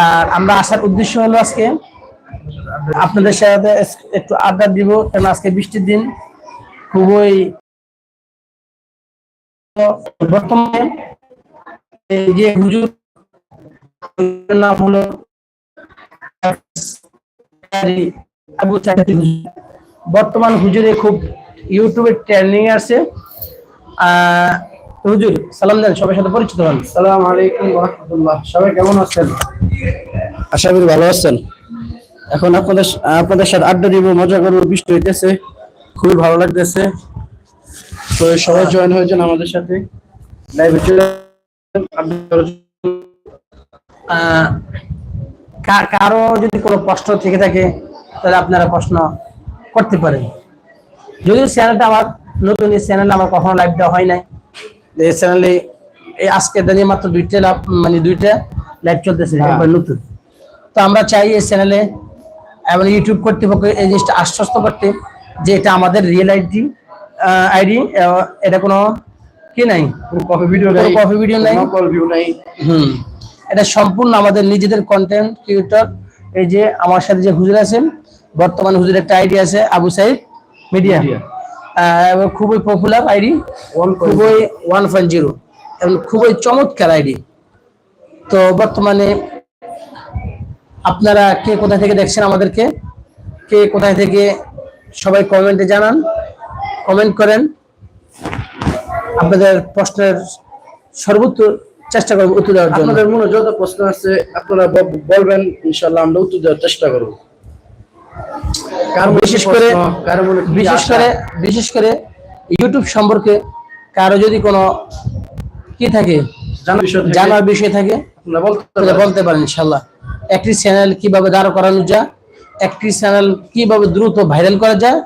আর আমরা আসার উদ্দেশ্য হলো আজকে আপনাদের সাথে একটু আড্ডা দিব কারণ আজকে বৃষ্টির দিন খুবই বর্তমানে যে হুজুর নাম হলো বর্তমান হুজুরে খুব ইউটিউবে ট্রেন্ডিং আছে। হুজুর, সালাম দেন, সবার সাথে পরিচিত হন। সালাম আলাইকুম রহমতুল্লাহ। সবাই কেমন আছেন? আশা করি ভালো আছেন। এখন আপনাদের আপনাদের সাথে আড্ডা দিব, মজা করব, বৃষ্টি হইতেছে, খুবই ভালো লাগতেছে। তো সবাই জয়েন হয়েছেন আমাদের সাথে। লাইভে কারও যদি কোনো প্রশ্ন থেকে থাকে, তাহলে আপনারা প্রশ্ন করতে পারেন। যদিও চ্যানেলটা আমার নতুন, এই চ্যানেলে আমার কখনো লাইভ দেওয়া হয় নাই। এই চ্যানেলে এই আজকে দিনে মাত্র দুইটা মানে দুইটা লাইভ চলতেছে হ্যাঁ। একবার নতুন। তো আমরা চাই এই চ্যানেলে এবং ইউটিউব কর্তৃপক্ষ এই জিনিসটা আশ্বস্ত করতে যে এটা আমাদের রিয়েল আইডি আইডি এটা কোনো কি নাই? কোনো কফি ভিডিও কোনো নাই। কপি ভিডিও নাই। ভিউ নাই। হুম। এটা সম্পূর্ণ আমাদের নিজেদের কন্টেন্ট ক্রিয়েটর এই যে আমার সাথে যে হুজুর আছেন বর্তমান হুজুর একটা আইডি আছে আবু সাইদ মিডিয়া খুবই পপুলার আইডি খুবই ওয়ান পয়েন্ট জিরো এবং খুবই চমৎকার আইডি তো বর্তমানে আপনারা কে কোথা থেকে দেখছেন আমাদেরকে? কে কোথায় থেকে সবাই কমেন্টে জানান কমেন্ট করেন। আপনাদের প্রশ্নের সর্বোচ্চ চেষ্টা করব উত্তর দেওয়ার জন্য। আপনাদের মনে যত প্রশ্ন আছে আপনারা বলবেন ইনশাআল্লাহ আমরা উত্তর দেওয়ার চেষ্টা করব। কার মনে বিশেষ করে বিশেষ করে বিশেষ করে ইউটিউব সম্পর্কে কারও যদি কোনো কি থাকে। জানার বিষয় থেকে বলতে পারেন। ইনশাল্লাহ একটি চ্যানেল কীভাবে দাঁড় করানো যায় একটি চ্যানেল কীভাবে দ্রুত ভাইরাল করা যায়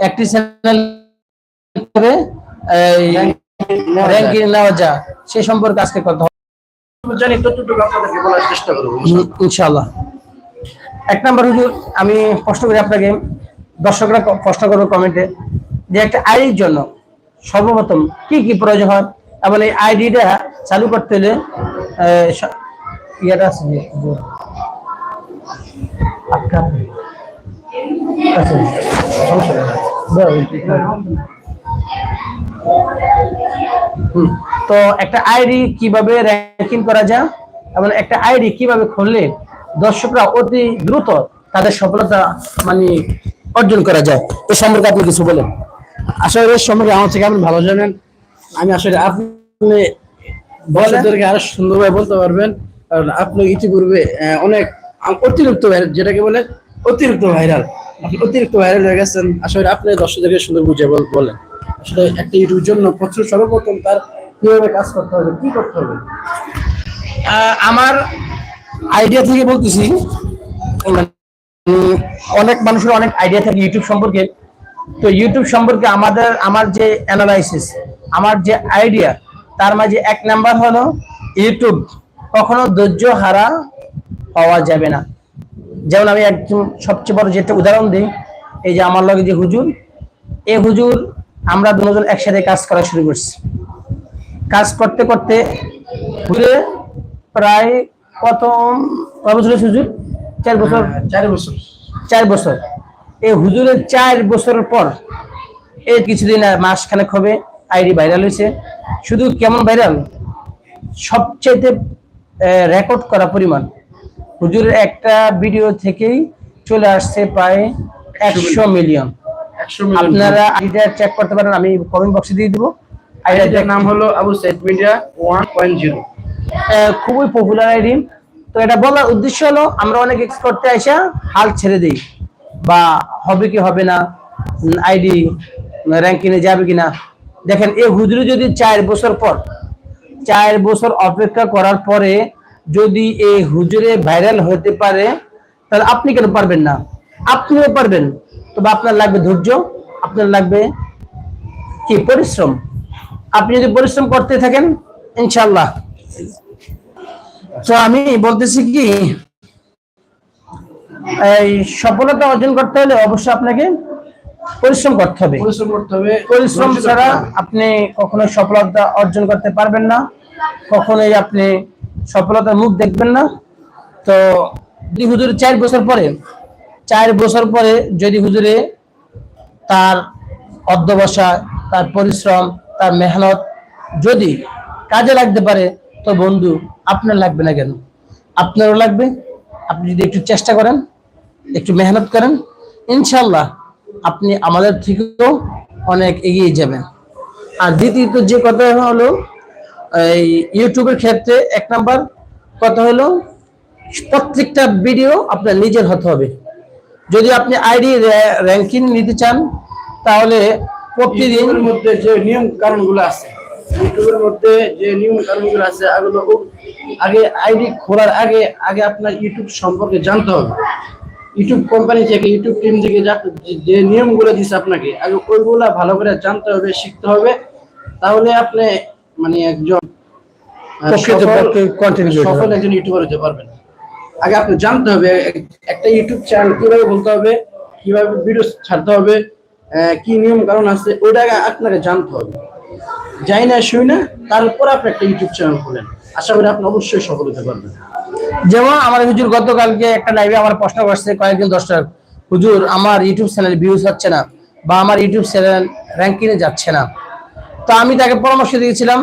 একটি চ্যানেল কীভাবে। র্যাঙ্কিং নেওয়া যায় সে সম্পর্কে আজকে কথা এক নম্বর হুজুর আমি প্রশ্ন করি আপনাকে দর্শকরা প্রশ্ন করবে কমেন্টে যে একটা আইডির জন্য সর্বপ্রথম কি কি প্রয়োজন হয় এবং এই আইডিটা চালু করতে হলে ইয়েটা আছে তো একটা আইডি কীভাবে র্যাঙ্কিং করা যায়? এবং একটা আইডি কীভাবে খুললে দর্শকরা অতি দ্রুত তাদের সফলতা মানে অর্জন করা যায়? এ সম্পর্কে আপনি কিছু বলেন। আসলে সম্পর্কে আমার থেকে আপনি ভালো জানেন। আমি আসলে আপনি বছরদেরকে আরও সুন্দরভাবে বলতে পারবেন। কারণ আপনি ইতিপূর্বে অনেক অতিরিক্ত যেটাকে বলে অতিরিক্ত ভাইরাল। আপনি অতিরিক্ত ভাইরাল হয়ে গেছেন। আসলে আপনি দর্শকদেরকে সুন্দর বুঝে বল- বলেন। আসলে একটা ইউটিউবের জন্য প্রচুর সর্বপ্রথম তার কীভাবে কাজ করতে হবে কি করতে হবে? আমার আইডিয়া থেকে বলতেছি অনেক মানুষের অনেক আইডিয়া থাকে ইউটিউব সম্পর্কে। তো ইউটিউব সম্পর্কে আমাদের আমার যে অ্যানালাইসিস আমার যে আইডিয়া তার মাঝে এক নাম্বার হলো ইউটিউব কখনো ধৈর্য হারা হওয়া যাবে না। যেমন আমি একদম সবচেয়ে বড় যেটা উদাহরণ দিই এই যে আমার লগে যে হুজুর এই হুজুর আমরা দুজন একসাথে কাজ করা শুরু করছি। কাজ করতে করতে ঘুরে প্রায় কত কত বছর হুজুর? চার বছর। চার বছর। চার বছর। এই হুজুরের চার বছরের পর এই কিছুদিন মাসখানেক হবে আইডি ভাইরাল হয়েছে। শুধু কেমন ভাইরাল? সবচেয়ে রেকর্ড করা পরিমাণ। হুজুরের একটা ভিডিও থেকেই চলে আসছে প্রায় একশো মিলিয়ন। আপনারা আইডিয়া চেক করতে পারেন আমি কমেন্ট বক্সে দিয়ে দিব। আইডিয়ার নাম হলো Abu Saeed media one point zero. খুবই পপুলার আইডি। তো এটা বলার উদ্দেশ্য হলো আমরা অনেক এক্স করতে আসা হাল ছেড়ে দিই। বা হবে কি হবে না আইডি র্যাঙ্কিংয়ে যাবে কিনা দেখেন এই হুজুরি যদি চার বছর পর, চার বছর অপেক্ষা করার পরে যদি এই হুজুরে ভাইরাল হতে পারে, তাহলে আপনি কেন পারবেন না? আপনিও পারবেন, তবে আপনার লাগবে ধৈর্য, আপনার লাগবে কি? পরিশ্রম। আপনি যদি পরিশ্রম করতে থাকেন ইনশাল্লাহ তো আমি বলতেছি কি, এই সফলতা অর্জন করতে হলে অবশ্যই আপনাকে পরিশ্রম করতে হবে। পরিশ্রম করতে হবে। পরিশ্রম ছাড়া আপনি কখনো সফলতা অর্জন করতে পারবেন না। কখনোই আপনি সফলতার মুখ দেখবেন না। তো যদি হুজুর চার বছর পরে চার বছর পরে যদি হুজুরে তার অধ্যবসা তার পরিশ্রম তার মেহনত যদি কাজে লাগতে পারে তো বন্ধু আপনার লাগবে না কেন? আপনারও লাগবে। আপনি যদি একটু চেষ্টা করেন একটু মেহনত করেন ইনশাল্লাহ আপনি আমাদের থেকেও অনেক এগিয়ে যাবেন। আর দ্বিতীয়ত যে কথা হলো, এই ইউটিউবের ক্ষেত্রে এক নাম্বার কথা হলো, প্রত্যেকটা ভিডিও আপনার নিজের হতে হবে। যদি আপনি আইডি র্যাঙ্কিং নিতে চান, তাহলে প্রতিদিন মধ্যে যে নিয়ম কানুনগুলো আছে, ইউটিউবের মধ্যে যে নিয়ম কানুনগুলো আছে ও- আগে আইডি খোলার আগে আগে আপনার ইউটিউব সম্পর্কে জানতে হবে। ইউটিউব কোম্পানি থেকে ইউটিউব টিম থেকে যে- নিয়মগুলো দিচ্ছে আপনাকে আগে ওইগুলা ভালো করে জানতে হবে শিখতে হবে। তাহলে আপনি মানে একজন সফল-। একজন ইউটিউবার হতে পারবেন। আগে আপনি জানতে হবে একটা ইউটিউব চ্যানেল কীভাবে বলতে হবে কীভাবে ভিডিও ছাড়তে হবে কি নিয়ম কারণ আছে ওইটা আপনাকে জানতে হবে। যাই না শুই না তারপর আপনি একটা ইউটিউব চ্যানেল খোলেন। আশা করি আপনি অবশ্যই সফল হতে পারবেন। যেমন আমার হুজুর গতকালকে একটা লাইভে আমার প্রশ্ন করছে, কয়েকজন দর্শক, হুজুর, আমার ইউটিউব চ্যানেল ভিউজ হচ্ছে না বা আমার ইউটিউব চ্যানেল র্যাঙ্কিং এ যাচ্ছে না। তো আমি তাকে পরামর্শ দিয়েছিলাম,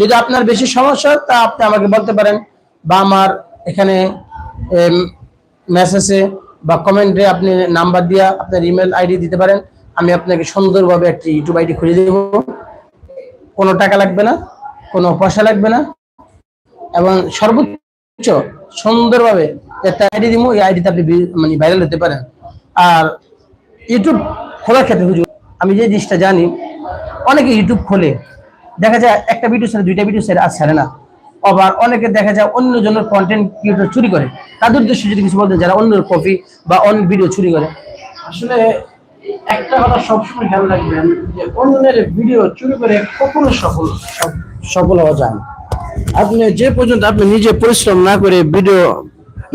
যদি আপনার বেশি সমস্যা তা আপনি আমাকে বলতে পারেন বা আমার এখানে মেসেজে বা কমেন্টে আপনি নাম্বার দিয়ে আপনার ইমেল আইডি দিতে পারেন। আমি আপনাকে সুন্দরভাবে একটি ইউটিউব আইডি খুলে দেবো। কোনো টাকা লাগবে না, কোনো পয়সা লাগবে না এবং সর্বোচ্চ সুন্দরভাবে একটা আইডি দিব এই আইডিতে আপনি মানে ভাইরাল হতে পারেন। আর ইউটিউব খোলার ক্ষেত্রে হুজুর, আমি যে জিনিসটা জানি, অনেকে ইউটিউব খোলে। দেখা যায় একটা ভিডিও ছেড়ে দুইটা ভিডিও ছেড়ে আর ছাড়ে না। আবার অনেকে দেখা যায় অন্য জনের কন্টেন্ট ক্রিয়েটর চুরি করে। তাদের উদ্দেশ্যে যদি কিছু বলতে যারা অন্যের কপি বা অন্য ভিডিও চুরি করে। আসলে একটা কথা সবসময় খেয়াল রাখবেন, যে অন্যের ভিডিও চুরি করে কখনো সফল সফল হওয়া যায় না। আপনি যে পর্যন্ত আপনি নিজে পরিশ্রম না করে ভিডিও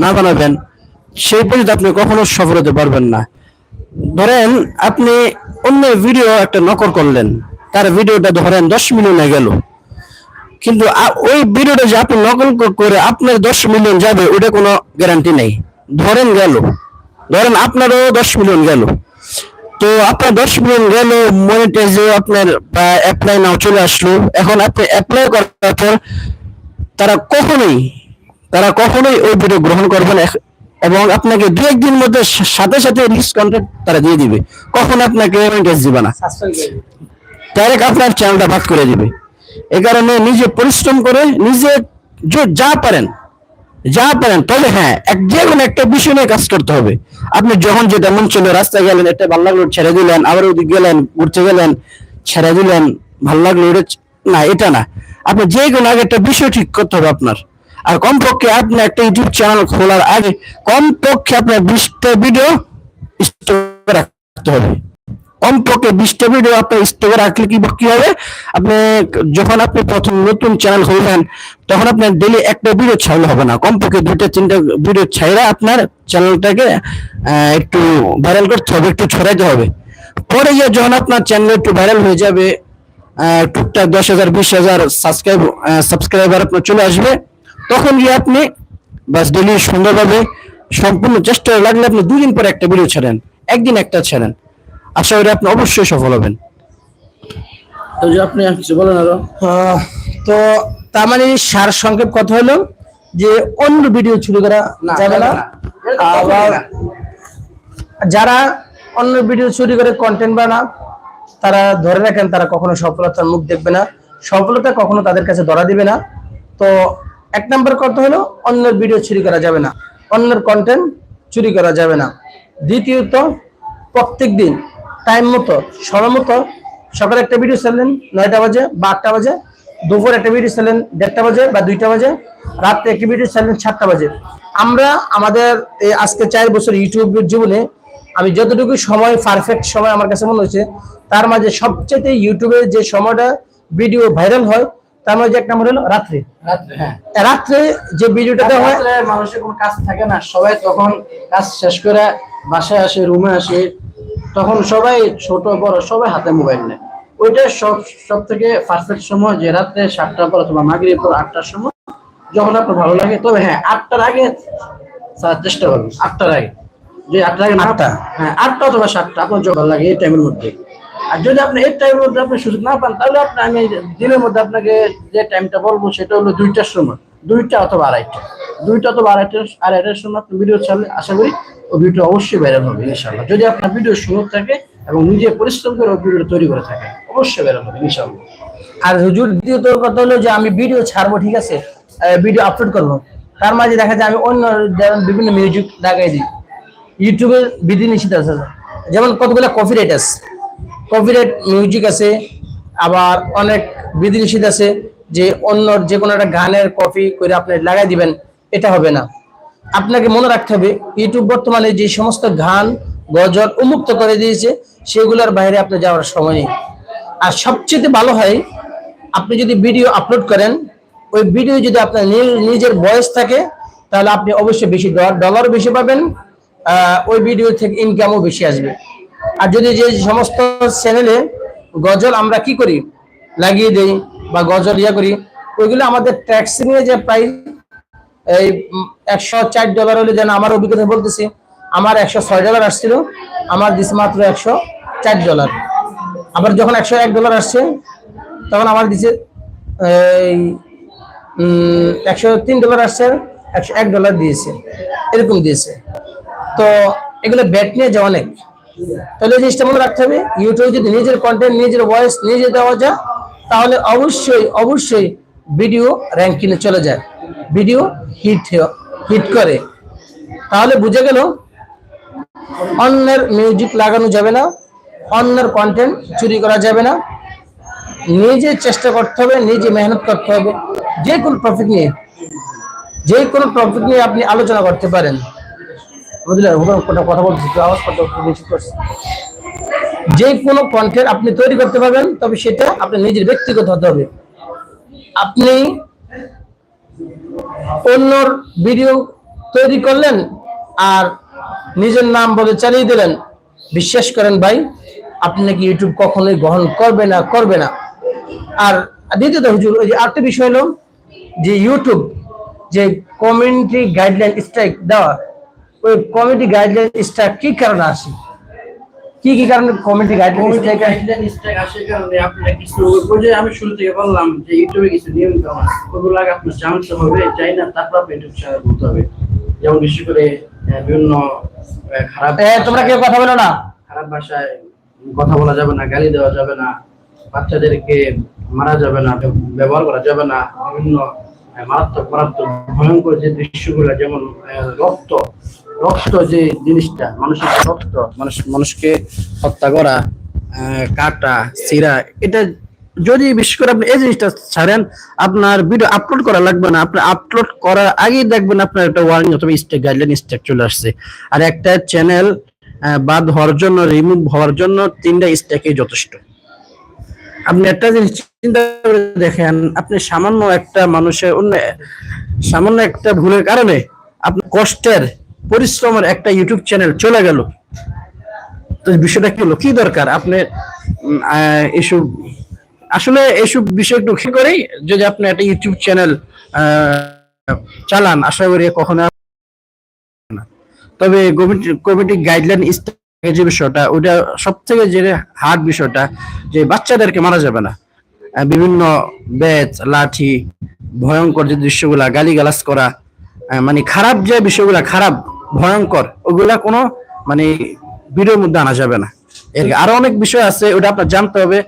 না বানাবেন, সেই পর্যন্ত আপনি কখনো সফল হতে পারবেন না। ধরেন আপনি অন্য ভিডিও একটা নকল করলেন, তার ভিডিওটা ধরেন দশ মিলিয়নে গেল। কিন্তু ওই ভিডিওটা যে আপনি নকল করে আপনার দশ মিলিয়ন যাবে ওটা কোনো গ্যারান্টি নেই। ধরেন গেল। ধরেন আপনারও দশ মিলিয়ন গেল। তো আপনার দশ মিলিয়ন গেল মনিটাইজে আপনার অ্যাপ্লাই নাও চলে আসলো। এখন আপনি অ্যাপ্লাই করার পর তারা কখনোই তারা কখনোই ওই ভিডিও গ্রহণ করবে না। এবং আপনাকে দু একদিন মধ্যে সাথে সাথে রিস্ক কন্ট্যাক্ট তারা দিয়ে দিবে। কখন আপনাকে মনিটাইজ দিবে না। ডাইরেক্ট আপনার চ্যানেলটা বাদ করে দিবে। এ কারণে নিজে পরিশ্রম করে নিজে য- যা পারেন যা পারেন তবে হ্যাঁ এক যে কোনো একটা বিষয় নিয়ে কাজ করতে হবে। আপনি যখন যেটা মন ছিল রাস্তায় গেলেন একটা ভালো লাগল ছেড়ে দিলেন আবার ওদিক গেলেন ঘুরতে গেলেন ছেড়ে দিলেন ভালো লাগল না এটা না। আপনি যে কোনো আগে একটা বিষয় ঠিক করতে হবে আপনার। আর কমপক্ষে আপনি একটা ইউটিউব চ্যানেল খোলার আগে কমপক্ষে আপনার বিশটা ভিডিও স্টক রাখতে হবে। কমপক্ষে বিশটা ভিডিও আপনার স্টকে রাখলে কি কি হবে? আপনি যখন আপনি প্রথম নতুন চ্যানেল খুলবেন, তখন আপনার ডেলি একটা ভিডিও ছাড়লে হবে না। কমপক্ষে দুইটা, তিনটা ভিডিও ছাইরা আপনার চ্যানেলটাকে একটু ভাইরাল করতে হবে, একটু ছড়াইতে হবে। পরে গিয়ে যখন আপনার চ্যানেল একটু ভাইরাল হয়ে যাবে টুকটাক দশ হাজার বিশ হাজার সাবস্ক্রাইব সাবস্ক্রাইবার আপনার চলে আসবে। তখন গিয়ে আপনি বাস ডেলি সুন্দরভাবে সম্পূর্ণ চেষ্টা লাগলে আপনি দুদিন পরে একটা ভিডিও ছাড়েন একদিন একটা ছাড়েন। আশা করি আপনি অবশ্যই সফল হবেন। তো যে আপনি কিছু বলেন আরও। আহ, তো তার মানে সার সংক্ষেপ কথা হলো যে অন্য ভিডিও চুরি করা যাবে না। আবার যারা অন্য ভিডিও চুরি করে কন্টেন্ট বানা তারা ধরে রাখেন, তারা কখনো সফলতার মুখ দেখবে না। সফলতা কখনো তাদের কাছে ধরা দিবে না। তো এক নম্বর কথা হলো, অন্যের ভিডিও চুরি করা যাবে না। অন্যের কন্টেন্ট চুরি করা যাবে না। দ্বিতীয়ত, প্রত্যেক দিন টাইম মতো, সময় মতো সকালে একটা ভিডিও ছাড়লেন নয়টা বাজে বা আটটা বাজে, দুপুর একটা ভিডিও ছাড়লেন দেড়টা বাজে বা দুইটা বাজে, রাত্রে একটা ভিডিও ছাড়লেন সাতটা বাজে। আমরা আমাদের আজকে চার বছর ইউটিউবের জীবনে আমি যতটুকু সময় পারফেক্ট সময় আমার কাছে মনে হয়েছে তার মাঝে সবচেয়ে ইউটিউবে যে সময়টা ভিডিও ভাইরাল হয় তার মাঝে এক নম্বর হলো রাত্রে। রাত্রে হ্যাঁ। রাত্রে যে ভিডিওটা দেওয়া হয় মানুষের কোনো কাজ থাকে না সবাই তখন কাজ শেষ করে বাসায় আসে রুমে আসে তখন সবাই ছোট বড় সবাই হাতে মোবাইল নেয়। ওইটা সব সব থেকে পারফেক্ট সময় যে রাত্রে সাতটার পর অথবা মাগরিব পর আটটার সময় যখন আপনার ভালো লাগে তবে হ্যাঁ আটটার আগে চেষ্টা করবেন আটটার আগে। যে আটটার আগে আটটা? হ্যাঁ আটটা অথবা সাতটা আপনার যখন লাগে এই টাইমের মধ্যে। আর যদি আপনি এই টাইমের মধ্যে আপনি সুযোগ না পান তাহলে আপনি আমি দিনের মধ্যে আপনাকে যে টাইমটা বলব সেটা হলো দুইটার সময়। দুইটা অথবা আড়াইটা। দুইটা অথবা আড়াইটা আড়াইটার সময় আপনি ভিডিও ছাড়লে আশা করি ও ভিডিও অবশ্যই ভাইরাল হবে ইনশাল্লাহ যদি আপনার ভিডিও সুন্দর থাকে এবং নিজে পরিশ্রম করে ভিডিও তৈরি করে থাকে অবশ্যই ভাইরাল হবে ইনশাল্লাহ আর হুজুর দ্বিতীয়ত কথা হলো যে আমি ভিডিও ছাড়বো ঠিক আছে? ভিডিও আপলোড করব। তার মাঝে দেখা যায় আমি অন্য বিভিন্ন মিউজিক লাগাই দিই। ইউটিউবে বিধি নিষেধ আছে। যেমন কতগুলো কপিরাইট আছে। কপিরাইট মিউজিক আছে, আবার অনেক বিধি নিষেধ আছে যে অন্য যে কোনো একটা গানের কপি করে আপনি লাগাই দিবেন, এটা হবে না। আপনাকে মনে রাখতে হবে ইউটিউব বর্তমানে যে সমস্ত গান, গজল উন্মুক্ত করে দিয়েছে, সেগুলোর বাইরে আপনি যাওয়ার সময় নেই। আর সবচেয়ে ভালো হয়, আপনি যদি ভিডিও আপলোড করেন, ওই ভিডিও যদি আপনার নিজের বয়স থাকে, তাহলে আপনি অবশ্যই বেশি ডলার বেশি পাবেন ওই ভিডিও থেকে ইনকামও বেশি আসবে। আর যদি যে সমস্ত চ্যানেলে গজল আমরা কি করি? লাগিয়ে দেই বা গজল ইয়া করি, ওইগুলো আমাদের ট্যাক্সিং নিয়ে যে প্রায় এই একশো চার ডলার হলে যেন আমার অভিজ্ঞতা বলতেছি, আমার একশো ছয় ডলার আসছিল, আমার দিচ্ছে মাত্র একশো চার ডলার আবার যখন একশো এক ডলার আসছে, তখন আমার দিচ্ছে এই একশো তিন ডলার আসছে, একশো এক ডলার দিয়েছে। এরকম দিয়েছে। তো এগুলো ব্যাট নিয়ে যায় অনেক। তাহলে জিনিসটা মনে রাখতে হবে ইউটিউবে যদি নিজের কন্টেন্ট নিজের ভয়েস নিজে দেওয়া যায়, তাহলে অবশ্যই অবশ্যই ভিডিও র্যাঙ্কিংয়ে চলে যায়। ভিডিও হিট হিট করে। তাহলে বুঝে গেল, অন্যের মিউজিক লাগানো যাবে না, অন্যের কন্টেন্ট চুরি করা যাবে না। নিজে চেষ্টা করতে হবে, নিজে মেহনত করতে হবে। যে কোনো টপিক নিয়ে, যে কোনো টপিক নিয়ে আপনি আলোচনা করতে পারেন। বুঝলেন কথা বলছি যে কোনো কন্টেন্ট আপনি তৈরি করতে পারবেন, তবে সেটা আপনার নিজের ব্যক্তিগত হতে হবে। আপনি অন্যর ভিডিও তৈরি করলেন আর নিজের নাম বলে চালিয়ে দিলেন, বিশ্বাস করেন ভাই, আপনি নাকি ইউটিউব কখনোই গ্রহণ করবে না করবে না। আর দ্বিতীয়ত হুজুর, ওই যে আরেকটা বিষয় হলো যে ইউটিউব যে কমিউনিটি গাইডলাইন স্ট্রাইক দেওয়া ওই কমিউনিটি গাইডলাইন স্ট্রাইক কি কারণে আসে? কি কি কারণে কমিউনিটি গাইডলাইন স্ট্রাইক আসে? কারণে আপনারা কিছু ওই যে আমি শুরু থেকে বললাম যে ইউটিউবে কিছু নিয়ম কানুন আছে। ওগুলো আগে আপনার জানতে হবে চাই না তারপর আপনি ইউটিউব চ্যানেল বলতে হবে। যেমন বিশেষ করে বিভিন্ন খারাপ তোমরা কেউ কথা বলো না। খারাপ ভাষায় কথা বলা যাবে না গালি দেওয়া যাবে না বাচ্চাদেরকে মারা যাবে না ব্যবহার করা যাবে না বিভিন্ন মারাত্মক মারাত্মক ভয়ঙ্কর যে দৃশ্যগুলো যেমন রক্ত রক্ত যে জিনিসটা, মানুষের রক্ত, মানুষ, মানুষকে হত্যা করা কাটা চিরা এটা যদি বিশেষ করে আপনি এই জিনিসটা ছাড়েন, আপনার ভিডিও আপলোড করা লাগবে না। আপনি আপলোড করার আগেই দেখবেন আপনার একটা ওয়ার্নিং অথবা স্টেক গাইডলাইন স্টেক চলে আসছে। আর একটা চ্যানেল বাদ হওয়ার জন্য রিমুভ হওয়ার জন্য তিনটা স্টেকই যথেষ্ট। আপনি একটা জিনিস চিন্তা করে দেখেন, আপনি সামান্য একটা মানুষের অন্য, সামান্য একটা ভুলের কারণে আপনার কষ্টের পরিশ্রমের একটা ইউটিউব চ্যানেল চলে গেল। তো বিষয়টা কি হলো? কি দরকার? আপনি এসব, আসলে এসব বিষয় একটু করেই যদি আপনি একটা ইউটিউব চ্যানেল চালান, আশা করি কখনো তবে কমিটি গাইডলাইন যে বিষয়টা ওটা সব থেকে যে হার্ড বিষয়টা, যে বাচ্চাদেরকে মারা যাবে না। বিভিন্ন ব্যাচ লাঠি, ভয়ঙ্কর যে দৃশ্যগুলা, গালিগালাজ করা মানে খারাপ যে বিষয়গুলা, খারাপ ভয়ঙ্কর। ওগুলা কোনো মানে ভিডিওর মধ্যে আনা যাবে না। এর আরও অনেক বিষয় আছে ওটা আপনার জানতে হবে।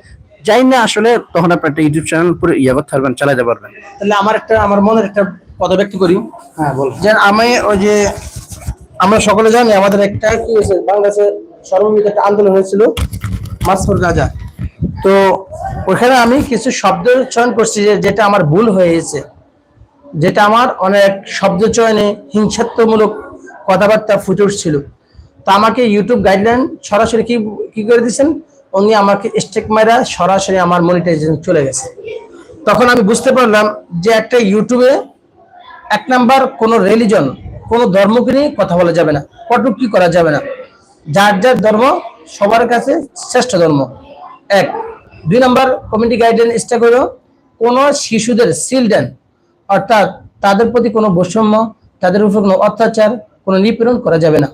যাই না আসলে তখন আপনার একটা ইউটিউব চ্যানেল পুরো ইয়ে করতে পারবেন চালাতে পারবেন। তাহলে আমার একটা আমার মনের একটা কথা ব্যক্ত করি। হ্যাঁ বল যে আমি ওই যে আমরা সকলে জানি আমাদের একটা কি হয়েছে বাংলাদেশে সর্বমিত একটা আন্দোলন হয়েছিল মাসফর গাজা। তো ওখানে আমি কিছু শব্দ চয়ন করছি যে যেটা আমার ভুল হয়েছে। যেটা আমার অনেক শব্দ চয়নে হিংসাত্মমূলক কথাবার্তা ফুটে উঠছিল। তো আমাকে ইউটিউব গাইডলাইন সরাসরি কি কি করে দিয়েছেন? উনি আমাকে স্টেক মারা সরাসরি আমার মনিটাইজেশন চলে গেছে। তখন আমি বুঝতে পারলাম যে একটা ইউটিউবে এক নাম্বার কোনো রিলিজন কোনো ধর্মকে নিয়ে কথা বলা যাবে না। কটুক্তি করা যাবে না। যার যার ধর্ম, সবার কাছে শ্রেষ্ঠ ধর্ম। এক। দুই নাম্বার কমিউনিটি গাইডলাইন স্টেক হলো কোনো শিশুদের চিলড্রেন অর্থাৎ তাদের প্রতি কোনো বৈষম্য, তাদের উপর কোনো অত্যাচার কোনো নিপীড়ন করা যাবে না।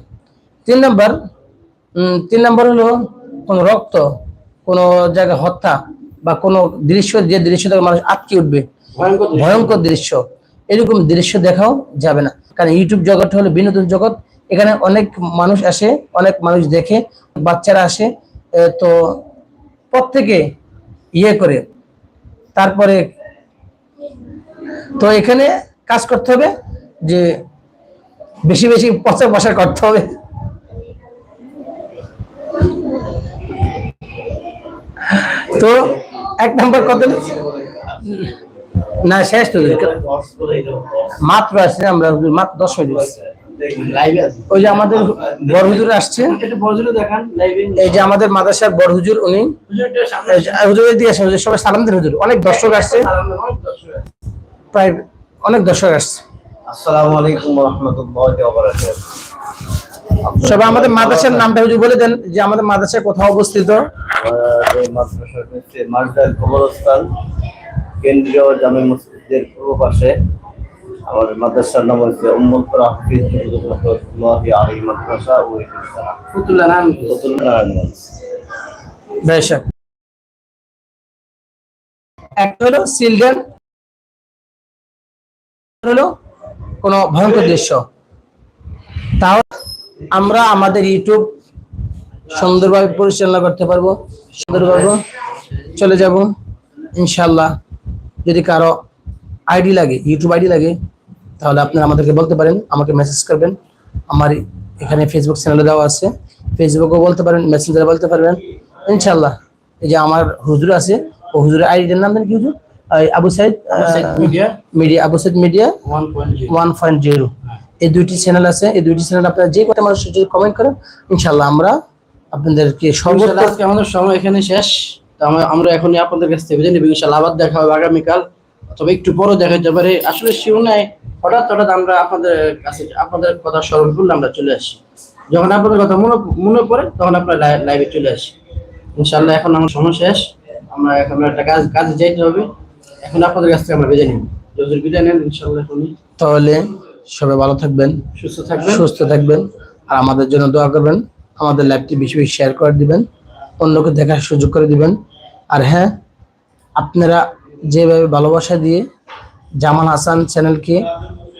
তিন নম্বর তিন নম্বর হলো কোনো রক্ত কোনো জায়গায় হত্যা বা কোনো দৃশ্য যে দৃশ্য থেকে মানুষ আটকে উঠবে ভয়ঙ্কর দৃশ্য। এরকম দৃশ্য দেখাও যাবে না। কারণ ইউটিউব জগৎ হলো বিনোদন জগৎ। এখানে অনেক মানুষ আসে অনেক মানুষ দেখে বাচ্চারা আসে তো প্রত্যেকে ইয়ে করে। তারপরে তো এখানে কাজ করতে হবে যে বেশি বেশি পচা পচা করতে হবে। তো এক নম্বর কত না শেষ তো মাত্র আসছে আমরা মাত্র দশ মিনিট ওই যে আমাদের বড় হুজুর আসছে। এই যে আমাদের মাদ্রাসার বড় হুজুর উনি হুজুরের দিয়ে আসে সবাই সালাম দেন হুজুর। অনেক দর্শক আসছে। প্রায় অনেক দর্শক আসছে। আসসালামু আলাইকুম রহমতুল্লাহ ওয়াবারাকাতুহু সবাই আমাদের মাদ্রাসার নামটা হুজুর বলে দেন যে আমাদের মাদ্রাসা কোথাও অবস্থিত। আমাদের মাদ্রাসা হচ্ছে মালদার কবরস্থান কেন্দ্রীয় জামে মসজিদের পূর্ব পাশে। আমাদের মাদ্রাসার নাম হচ্ছে উম্মুল হাফিজ রহমতুল্লাহ আলী মাদ্রাসা ও ফুতুল্লাহ নাম? নতুন নারায়ণগঞ্জ। বেশ। একটা হলো সিলগান হলো কোনো ভয়ঙ্কর দৃশ্য। তাও আমরা আমাদের ইউটিউব সুন্দরভাবে পরিচালনা করতে পারব সুন্দরভাবে চলে যাব ইনশাল্লাহ যদি কারও আইডি লাগে ইউটিউব আইডি লাগে তাহলে আপনারা আমাদেরকে বলতে পারেন আমাকে মেসেজ করবেন। আমার এখানে ফেসবুক চ্যানেলে দেওয়া আছে। ফেসবুকেও বলতে পারেন মেসেঞ্জারে বলতে পারবেন। ইনশাল্লাহ এই যে আমার হুজুর আছে ও হুজুরের আইডির নাম জানি কি হুজুর? Abu Saeed media? Abu Saeed media 1.0 one point zero এই দুইটি চ্যানেল আছে এই দুইটি চ্যানেল আপনারা যে কটা মানুষ যদি কমেন্ট করেন ইনশাল্লাহ আমরা আপনাদেরকে সর্বোচ্চ আমাদের সময় এখানে শেষ। তো আমরা- এখনই আপনাদের কাছ থেকে নিব ইনশাআল্লাহ আবার দেখা হবে আগামীকাল। তবে একটু পরে দেখা যেতে পারে। আসলে শিও নাই হঠাৎ হঠাৎ আমরা আপনাদের কাছে আপনাদের কথা স্মরণ করলে আমরা চলে আসি। যখন আপনাদের কথা মনে মনে পড়ে তখন আপনার লাইভে চলে আসি। ইনশাল্লাহ এখন আমার সময় শেষ। আমরা এখন একটা কাজ কাজে যাইতে হবে। এখন আপনাদের কাছ থেকে আমরা বিদায় নিব। যদি বিদায় নেন ইনশাআল্লাহ এখনই। তাহলে সবাই ভালো থাকবেন সুস্থ থাকবেন। সুস্থ থাকবেন আর আমাদের জন্য দোয়া করবেন আমাদের লাইভটি বেশি বেশি শেয়ার করে দিবেন অন্যকে দেখার সুযোগ করে দিবেন। আর হ্যাঁ আপনারা যেভাবে ভালোবাসা দিয়ে জামাল হাসান চ্যানেলকে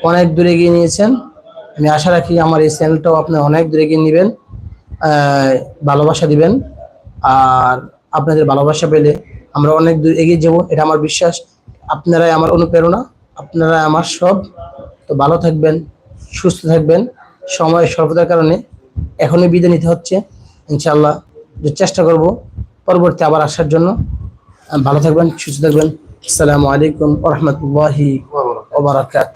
অনেক দূরে এগিয়ে নিয়েছেন আমি আশা রাখি আমার এই চ্যানেলটাও আপনি অনেক দূরে এগিয়ে নেবেন ভালোবাসা দিবেন। আর আপনাদের ভালোবাসা পেলে আমরা অনেক দূর এগিয়ে যাব এটা আমার বিশ্বাস। আপনারাই আমার অনুপ্রেরণা আপনারা আমার সব। তো ভালো থাকবেন, সুস্থ থাকবেন। সময়ের স্বল্পতার কারণে এখনই বিদায় নিতে হচ্ছে। ইনশাল্লাহ চেষ্টা করব পরবর্তী আবার আসার জন্য। ভালো থাকবেন, সুস্থ থাকবেন। আসসালামু আলাইকুম রহমতুল্লাহি ওবরাকাত